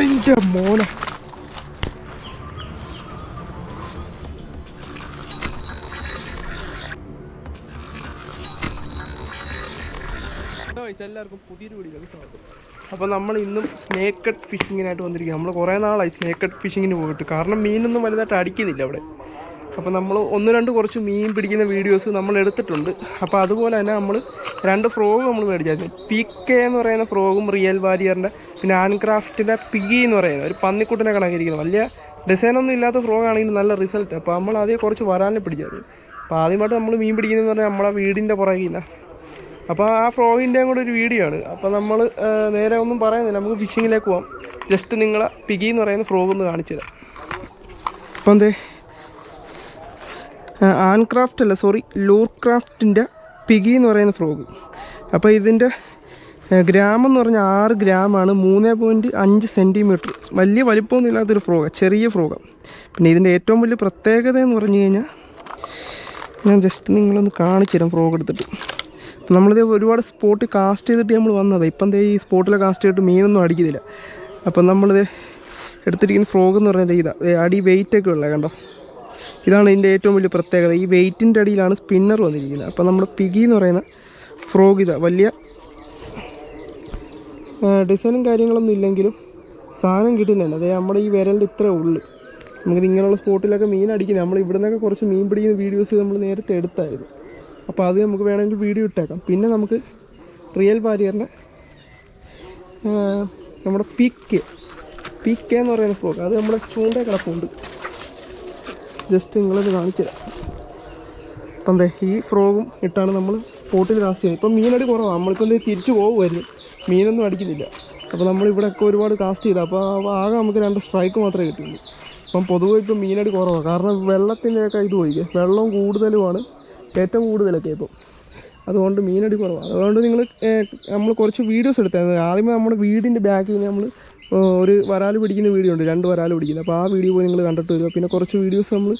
അതിന്റെ മോനെ എല്ലാവർക്കും പുതിയൊരു വീഡിയോയിലേക്ക് സ്വാഗതം. അപ്പോൾ നമ്മൾ ഇന്നും സ്നേക്ക് കട്ട് ഫിഷിങ്ങിനായിട്ട് വന്നിരിക്കുക നമ്മൾ കുറേ നാളായി സ്നേക്ക് കട്ട് ഫിഷിങ്ങിന് പോയിട്ട്. കാരണം മീനൊന്നും വലുതായിട്ട് അടിക്കുന്നില്ല അവിടെ. അപ്പോൾ നമ്മൾ ഒന്ന് രണ്ട് കുറച്ച് മീൻ പിടിക്കുന്ന വീഡിയോസ് നമ്മൾ എടുത്തിട്ടുണ്ട്. അപ്പോൾ അതുപോലെ തന്നെ നമ്മൾ രണ്ട് ഫ്രോഗ് നമ്മൾ മേടിച്ചായിരുന്നു പി കെ എന്ന് പറയുന്ന ഫ്രോഗും റിയൽ വാരിയറിന്റെ പിന്നെ ആൻക്രാഫ്റ്റിന്റെ പിഗി എന്ന് പറയുന്നത് ഒരു പന്നിക്കുട്ടിനെ കണക്കിരിക്കുന്നത് വലിയ ഡിസൈനൊന്നും ഇല്ലാത്ത ഫ്രോഗ് ആണെങ്കിൽ നല്ല റിസൾട്ട് അപ്പോൾ നമ്മൾ അതേ കുറച്ച് വരാനെ പിടിച്ചായിരുന്നു അപ്പോൾ ആദ്യമായിട്ട് നമ്മൾ മീൻ പിടിക്കുന്നതെന്ന് പറഞ്ഞാൽ നമ്മളെ വീടിന്റെ പുറകില്ല അപ്പോൾ ആ ഫ്രോഗിന്റെയും കൂടെ ഒരു വീഡിയോ ആണ്. അപ്പോൾ നമ്മൾ നേരെ ഒന്നും പറയുന്നില്ല. നമുക്ക് ഫിഷിങ്ങിലേക്ക് പോകാം ജസ്റ്റ് നിങ്ങളെ പിഗി എന്ന് പറയുന്ന ഫ്രോഗ് ഒന്ന് കാണിച്ചു തരാം. അപ്പോൾ എന്തേ? ആൻക്രാഫ്റ്റ് അല്ല സോറി ലൂർ ക്രാഫ്റ്റിന്റെ പിഗി എന്ന് പറയുന്ന ഫ്രോഗ് അപ്പോൾ ഇതിന്റെ ഗ്രാം എന്ന് പറഞ്ഞാൽ ആറ് ഗ്രാമാണ് മൂന്ന് പോയിന്റ് അഞ്ച് സെന്റിമീറ്റർ വലിയ വലിപ്പമൊന്നും ഇല്ലാത്തൊരു ഫ്രോഗ് ചെറിയ ഫ്രോഗാണ് പിന്നെ ഇതിന്റെ ഏറ്റവും വലിയ പ്രത്യേകത എന്ന് പറഞ്ഞു കഴിഞ്ഞാൽ ഞാൻ ജസ്റ്റ് നിങ്ങളൊന്ന് കാണിച്ചു തരാം ഫ്രോഗ് എടുത്തിട്ട്. നമ്മളിത് ഒരുപാട് സ്പോട്ട് കാസ്റ്റ് ചെയ്തിട്ട് നമ്മൾ വന്നത്. ഇപ്പം ദേ ഈ സ്പോട്ടിലെ കാസ്റ്റ് ചെയ്തിട്ട് മീനൊന്നും അടിക്കുന്നില്ല. അപ്പം നമ്മളിത് എടുത്തിരിക്കുന്ന ഫ്രോഗ് എന്ന് പറയുന്നത് ഇതാ അടി വെയിറ്റ് ഒക്കെ ഉള്ളത് കണ്ടോ? ഇതാണ് ഇതിന്റെ ഏറ്റവും വലിയ പ്രത്യേകത. ഈ വെയിറ്റിന്റെ അടിയിലാണ് സ്പിന്നർ വന്നിരിക്കുന്നത്. അപ്പോൾ നമ്മൾ പിഗി എന്ന് പറയുന്ന ഫ്രോഗ് ഇതാ വലിയ ഡിസൈനും കാര്യങ്ങളൊന്നും ഇല്ലെങ്കിലും സാധനം കിട്ടുന്നില്ല അതായത് നമ്മുടെ ഈ വിരലിന്റെ ഇത്രേ ഉള്ളു. നമുക്ക് ഇങ്ങനെയുള്ള സ്പോട്ടിലൊക്കെ മീൻ അടിക്കുന്നത്. നമ്മൾ ഇവിടെ നിന്നൊക്കെ കുറച്ച് മീൻ പിടിക്കുന്ന വീഡിയോസ് നമ്മൾ നേരത്തെ എടുത്തായിരുന്നു. അപ്പോൾ അത് നമുക്ക് വേണമെങ്കിൽ വീഡിയോ ഇട്ടേക്കാം. പിന്നെ നമുക്ക് റിയൽ ബാരിയറിന്റെ നമ്മുടെ പിക്ക് പിക്ക് എന്ന് പറയുന്ന ഫ്രോഗ്. അത് നമ്മുടെ ചൂണ്ട കിടപ്പുണ്ട്. ജസ്റ്റ് നിങ്ങളത് കാണിച്ചു തരാം. അപ്പം എന്താ ഈ ഫ്രോഗും ഇട്ടാണ് നമ്മൾ സ്പോട്ടിൽ കാസ്റ്റ് ചെയ്യുന്നത്. ഇപ്പം മീനടി കുറവാണ് നമ്മളിപ്പോൾ എന്തെങ്കിലും തിരിച്ചു പോകുമായിരുന്നു മീനൊന്നും അടിക്കുന്നില്ല. അപ്പോൾ നമ്മളിവിടെയൊക്കെ ഒരുപാട് കാസ്റ്റ് ചെയ്തു. അപ്പോൾ ആകെ നമുക്ക് രണ്ട് സ്ട്രൈക്ക് മാത്രമേ കിട്ടുള്ളൂ അപ്പം പൊതുവെ ഇപ്പം മീനടി കുറവാണ് കാരണം വെള്ളത്തിന്റെയൊക്കെ ഇത് പോയി. വെള്ളവും കൂടുതലുമാണ് ഏറ്റവും കൂടുതലൊക്കെ ഇപ്പം. അതുകൊണ്ട് മീനടി കുറവാണ് അതുകൊണ്ട് നിങ്ങൾ നമ്മൾ കുറച്ച് വീഡിയോസ് എടുത്തായിരുന്നു. ആദ്യമേ നമ്മുടെ വീടിന്റെ ബാക്കിൽ നമ്മൾ ഒരു വരാൽ പിടിക്കുന്ന വീഡിയോ ഉണ്ട് രണ്ട് വരാൽ പിടിക്കുന്നത്. അപ്പോൾ ആ വീഡിയോ പോയി നിങ്ങൾ കണ്ടിട്ട് വരിക. പിന്നെ കുറച്ച് വീഡിയോസ് നമ്മൾ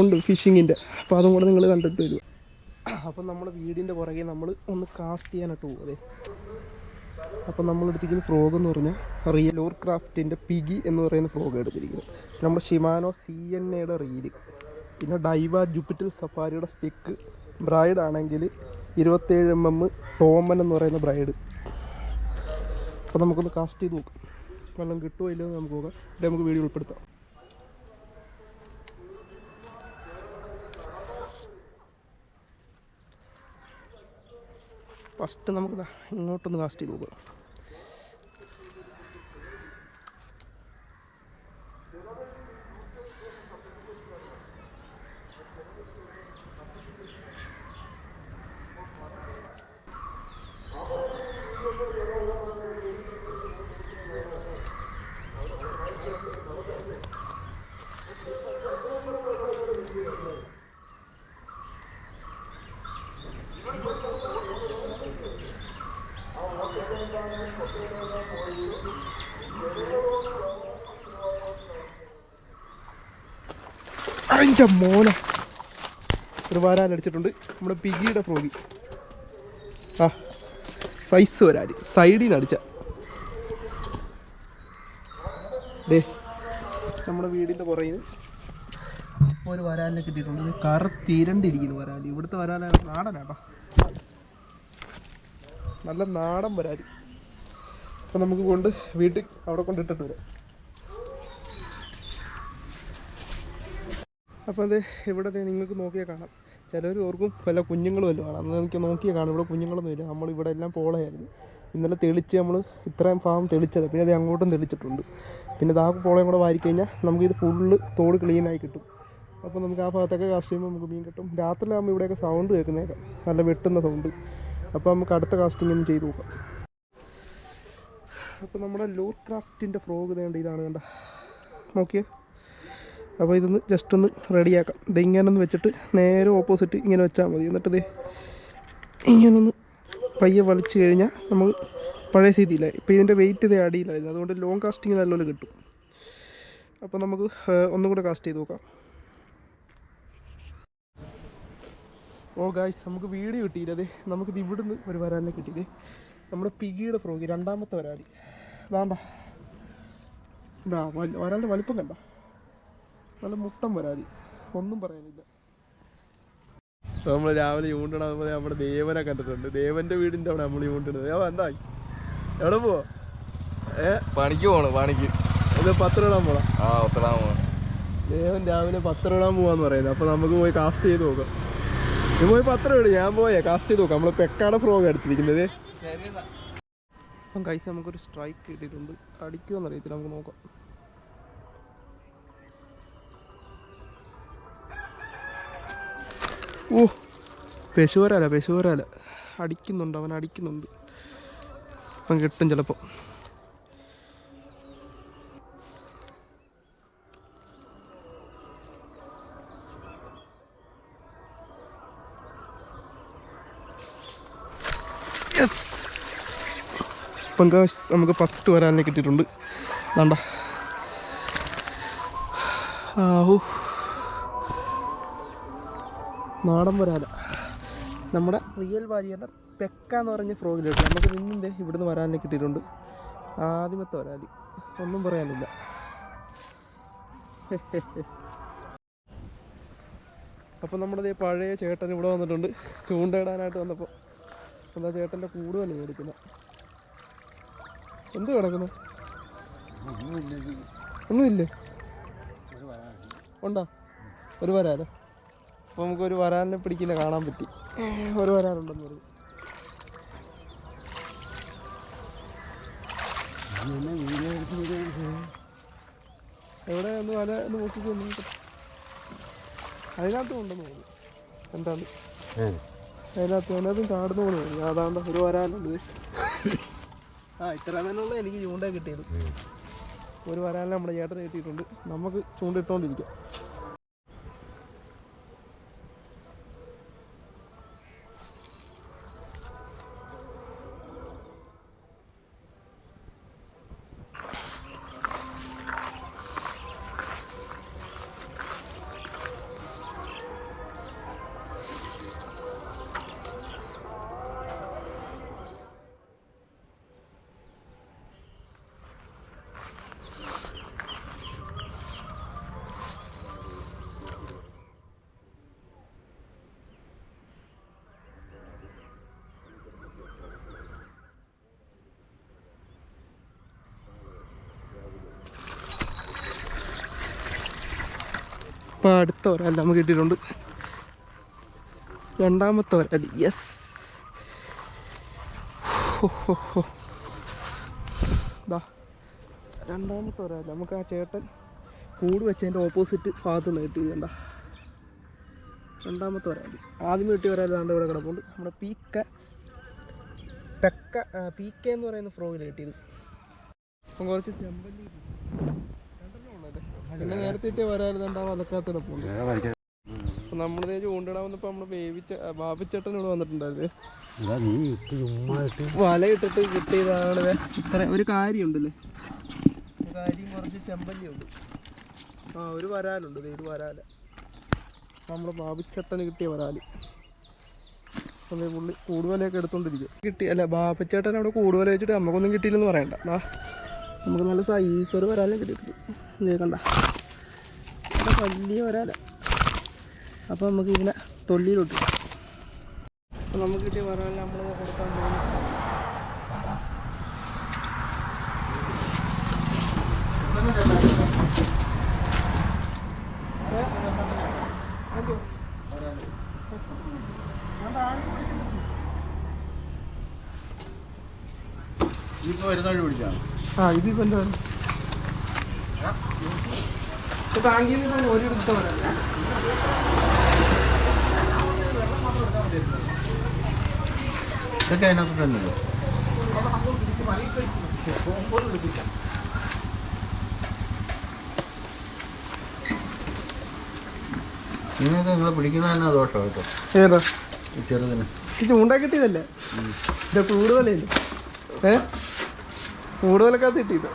ഉണ്ട് ഫിഷിങ്ങിന്റെ അപ്പോൾ അതും കൂടെ നിങ്ങൾ കണ്ടിട്ട് വരിക. അപ്പം നമ്മുടെ വീടിന്റെ പുറകെ നമ്മൾ ഒന്ന് കാസ്റ്റ് ചെയ്യാനായിട്ട് പോകും അതെ അപ്പം നമ്മൾ എടുത്തിരിക്കുന്ന ഫ്രോഗ് എന്ന് പറഞ്ഞാൽ റിയൽ ഓർ ക്രാഫ്റ്റിന്റെ പിഗി എന്ന് പറയുന്ന ഫ്രോഗ് എടുത്തിരിക്കുന്നത്. നമ്മുടെ ഷിമാനോ സി എൻ എയുടെ റീൽ പിന്നെ ഡൈവ ജൂപ്പിറ്റൽ സഫാരിയുടെ സ്റ്റിക്ക് ബ്രൈഡ് ആണെങ്കിൽ ഇരുപത്തേഴ് എം എം ടോമൻ എന്ന് പറയുന്ന ബ്രൈഡ് അപ്പോൾ നമുക്കൊന്ന് കാസ്റ്റ് ചെയ്ത് നോക്കാം. വല്ലതും കിട്ടുമോ ഇല്ലയോ നമുക്ക് നോക്കാം. എന്നിട്ട് നമുക്ക് വീഡിയോ ഉൾപ്പെടുത്താം. ഫസ്റ്റ് നമുക്ക് ഇങ്ങോട്ടൊന്ന് കാസ്റ്റ് ചെയ്ത് നോക്കാം. അതിന്റെ മോനെ. ഒരു വരാലടിച്ചിട്ടുണ്ട് നമ്മുടെ പിഗിയുടെ ഫ്രോഗി. ആ സൈസ് വരാൽ സൈഡിൽ നിന്ന് അടിച്ച. ഡേ നമ്മുടെ വീടിന്റെ പുറകിൽ ഒരു വരാലിനെ കിട്ടിയിട്ടുണ്ട്. കറുത്തിരണ്ടിരിക്കുന്നു വരാൽ ഇവിടുത്തെ വരാലാണ് നാടനാട്ടോ. നല്ല നാടൻ വരാൽ അപ്പം നമുക്ക് കൊണ്ട് വീട്ടിൽ അവിടെ കൊണ്ടിട്ടിട്ട് വരാം. അപ്പോൾ അത് ഇവിടെ നിങ്ങൾക്ക് നോക്കിയാൽ കാണാം. ചിലർ ഓർക്കും വല്ല കുഞ്ഞുങ്ങളും വല്ലതും കാണാം. അന്ന് എനിക്ക് നോക്കിയാൽ കാണാം. ഇവിടെ കുഞ്ഞുങ്ങളൊന്നും ഇല്ല. നമ്മൾ ഇവിടെ എല്ലാം പോളയായിരുന്നു. ഇന്നലെ തെളിച്ച് നമ്മൾ ഇത്രയും ഭാഗം തെളിച്ചത്. പിന്നെ അത് അങ്ങോട്ടും തെളിച്ചിട്ടുണ്ട്. പിന്നെ ആ പോളയും കൂടെ വാരിക്കഴിഞ്ഞാൽ നമുക്കിത് ഫുള്ള് തോട് ക്ലീനായി കിട്ടും. അപ്പോൾ നമുക്ക് ആ ഭാഗത്തൊക്കെ കാസ്റ്റ് ചെയ്യുമ്പോൾ നമുക്ക് മീൻ കിട്ടും. രാത്രിയിലാകുമ്പോൾ ഇവിടെയൊക്കെ സൗണ്ട് കേൾക്കുന്നേക്കാം. നല്ല വെട്ടുന്ന സൗണ്ട് അപ്പോൾ നമുക്ക് അടുത്ത കാസ്റ്റിംഗ് ഒന്ന് ചെയ്ത് നോക്കാം. അപ്പോൾ നമ്മുടെ ലോർ ക്രാഫ്റ്റിന്റെ ഫ്രോഗ് വേണ്ട ഇതാണ് കണ്ട? നോക്കിയേ. അപ്പോൾ ഇതൊന്ന് ജസ്റ്റ് ഒന്ന് റെഡിയാക്കാം ഇത് ഇങ്ങനെ ഒന്ന് വെച്ചിട്ട് നേരെ ഓപ്പോസിറ്റ് ഇങ്ങനെ വെച്ചാൽ മതി. എന്നിട്ട് ഇത് ഇങ്ങനൊന്ന് പയ്യെ വലിച്ചു കഴിഞ്ഞാൽ നമ്മൾ പഴയ സ്ഥിതിയില്ല ഇപ്പോൾ ഇതിന്റെ വെയിറ്റ് ഇത് അടിയിലായിരുന്നു അതുകൊണ്ട് ലോങ് കാസ്റ്റിംഗ് നല്ലപോലെ കിട്ടും. അപ്പോൾ നമുക്ക് ഒന്നുകൂടെ ഒന്നും കൂടെ കാസ്റ്റ് ചെയ്ത് നോക്കാം. ഓ ഗായ്സ് നമുക്ക് വീഡിയോ കിട്ടിയില്ലേ. നമുക്കിത് ഇവിടുന്ന് ഒരു വരാലിനെ കിട്ടിയത് നമ്മുടെ പിഗിയുടെ ഫ്രോഗ് രണ്ടാമത്തെ വരാലി. വേണ്ട ഒരാളുടെ വലിപ്പം കണ്ട? നല്ല മുട്ടം വരാതി ഒന്നും പറയാനില്ല. നമ്മൾ രാവിലെ ചൂണ്ടിടാൻ പോലെ നമ്മുടെ ദേവനെ കണ്ടിട്ടുണ്ട്. ദേവന്റെ വീടിന്റെ അവിടെ നമ്മൾ ചൂണ്ടിടുന്നത് ഞാൻ എന്തായി? എവിടെ പോവാ? ഏ? പണിക്ക് പോണോ പണിക്ക്. ഇത് പത്രം ഇടാൻ പോടാ ആ പോണ്. ദേവൻ രാവിലെ പത്രം ഇടാൻ പോവാന്ന് പറയുന്നത് അപ്പൊ നമുക്ക് പോയി കാസ്റ്റ് ചെയ്ത് നോക്കാം. നീ പോയി പത്രം ഇടും ഞാൻ പോയേ. കാസ്റ്റ് ചെയ്ത് നോക്കാം. നമ്മൾ പെക്കാടെ ഫ്രോഗ് എടുത്തിരിക്കുന്നത്. ശരി അപ്പം കൈസ് നമുക്കൊരു സ്ട്രൈക്ക് കിട്ടിയിട്ടുണ്ട്. അടിക്കുമെന്നറിയത്തില്ല നമുക്ക് നോക്കാം. ഓ പശുവരാല പശുവരാല. അടിക്കുന്നുണ്ട് അവൻ അടിക്കുന്നുണ്ട്. അവൻ കിട്ടും ചിലപ്പോൾ യെസ് നമുക്ക് ഫസ്റ്റ് വരാനെ കിട്ടിയിട്ടുണ്ട്. വേണ്ട ആഹു നാടൻ വരാല നമ്മുടെ റിയൽ വാരിയറിന്റെ പെക്ക എന്ന് പറഞ്ഞ ഫ്രോഗിലുണ്ട് നമുക്ക് നിന്നിന്റെ ഇവിടുന്ന് വരാലിനെ കിട്ടിയിട്ടുണ്ട്. ആദ്യമത്തെ വരാലി ഒന്നും പറയാനില്ല. അപ്പം നമ്മുടെ പഴയ ചേട്ടൻ ഇവിടെ വന്നിട്ടുണ്ട്. ചൂണ്ടയിടാനായിട്ട് വന്നപ്പോൾ എന്താ ചേട്ടന്റെ കൂട് തന്നെ മേടിക്കുന്നത് എന്ത് കിടക്കുന്നു? ഒന്നുമില്ലേ? ഉണ്ടോ? ഒരു വരാലോ. അപ്പോൾ നമുക്ക് ഒരു വരാനെ പിടിക്കില്ല കാണാൻ പറ്റി. ഒരു വരാനുണ്ടെന്ന് പറഞ്ഞു. എവിടെ ഒന്ന് വല ഒന്ന്. അതിനകത്തും ഉണ്ടെന്ന് തോന്നുന്നു എന്താണ്? അതിനകത്ത് അതിനകത്തും ചാടുന്ന പോലെ തോന്നി. അതാണ്ട് ഒരു വരാനുണ്ട്. ആ ഇത്ര തന്നെയുള്ള എനിക്ക് ചൂണ്ട കിട്ടിയത്. ഒരു വരാനെ നമ്മുടെ ചേട്ടൻ കിട്ടിയിട്ടുണ്ട് നമുക്ക് ചൂണ്ടിട്ടോണ്ടിരിക്കാം. അപ്പോൾ അടുത്ത ഒരാൾ നമുക്ക് കിട്ടിയിട്ടുണ്ട്. രണ്ടാമത്തെ ഒരാൾ. യെസ് ദാ രണ്ടാമത്തെ ഒരാൾ. നമുക്ക് ആ ചേട്ടൻ കൂട് വെച്ചതിന്റെ ഓപ്പോസിറ്റ് ഭാഗത്ത് നിന്ന് കിട്ടി രണ്ടാമത്തെ ഒരാൾ. ആദ്യം കിട്ടിയ ഒരാൾ ദാണ്ട് ഇവിടെ കിടപ്പുണ്ട്. നമ്മുടെ പീക്ക പെക്ക പീക്ക എന്ന് പറയുന്ന ഫ്രോഗിൽ കിട്ടിയത്. അപ്പം കുറച്ച് ചെമ്പല്ലി പിന്നെ നേരത്തെ കിടപ്പുണ്ട് അപ്പം നമ്മളിതേ ചൂണ്ടിടാൻ വന്നപ്പോൾ നമ്മൾ വേവിച്ച ബാബിച്ചേട്ടൻ ഇവിടെ വന്നിട്ടുണ്ടായിരുന്നു. വല ഇട്ടിട്ട് കിട്ടിയതാണ് ഇത്ര ഒരു കാര്യമുണ്ടല്ലേ? കാര്യം കുറച്ച് ചെമ്പല്ലിയുണ്ട്. ആ ഒരു വരാലുണ്ട് ഇത് വരാല. നമ്മുടെ ബാബിച്ചേട്ടന് കിട്ടിയ വരാൽ. അതെ പുള്ളി കൂടുവലയൊക്കെ എടുത്തോണ്ടിരിക്കും കിട്ടി അല്ല ബാബിച്ചേട്ടൻ അവിടെ കൂടുവല വെച്ചിട്ട് നമുക്കൊന്നും കിട്ടിയില്ലെന്ന് പറയണ്ട. നമുക്ക് നല്ല സൈസ് ഒരു വരാല കിട്ടിയിട്ടുണ്ട്. കണ്ട. വലിയ വരാല. അപ്പോൾ നമുക്ക് ഇതിനെ തൊള്ളിയിലോട്ട് അപ്പോൾ നമുക്ക് കിട്ടിയ വരാല നമ്മൾ കൊടുക്കാൻ പോകുന്നു. ഇപ്പൊ വരുന്ന വഴി പിടിച്ചാ ആ ഇത് താങ്കിയിൽ നിന്ന് ഒരു എടുത്ത വരാം ഇതൊക്കെ അതിനകത്ത് തന്നെയല്ലോ നിങ്ങൾക്ക് നിങ്ങൾ പിടിക്കുന്ന തന്നെ ദോഷം കേട്ടോ. ഏതാ? ചെറുതിന്. ഇത് ചൂണ്ട കിട്ടിയതല്ലേ ഇത് കൂടുതലല്ലേ? ഏ? കൂടുതലൊക്കെ കിട്ടിയത്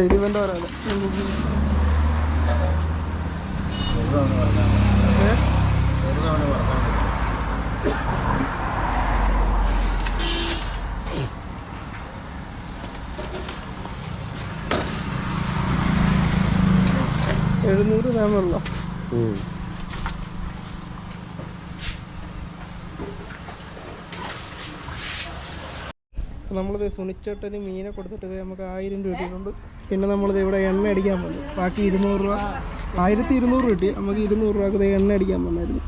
ഇതിവന്റെ ഒരാളെ എഴുന്നൂറ് ഗ്രാമുള്ള നമ്മളിത് സുണിച്ചേട്ടന് മീനെ കൊടുത്തിട്ട് നമുക്ക് ആയിരം രൂപ കിട്ടിയിട്ടുണ്ട്. പിന്നെ നമ്മളിത് ഇവിടെ എണ്ണ അടിക്കാൻ വന്നു. ബാക്കി ഇരുന്നൂറ് രൂപ. ആയിരത്തി ഇരുന്നൂറ് കിട്ടി. നമുക്ക് ഇരുന്നൂറ് രൂപക്ക് എണ്ണ അടിക്കാൻ വന്നായിരുന്നു.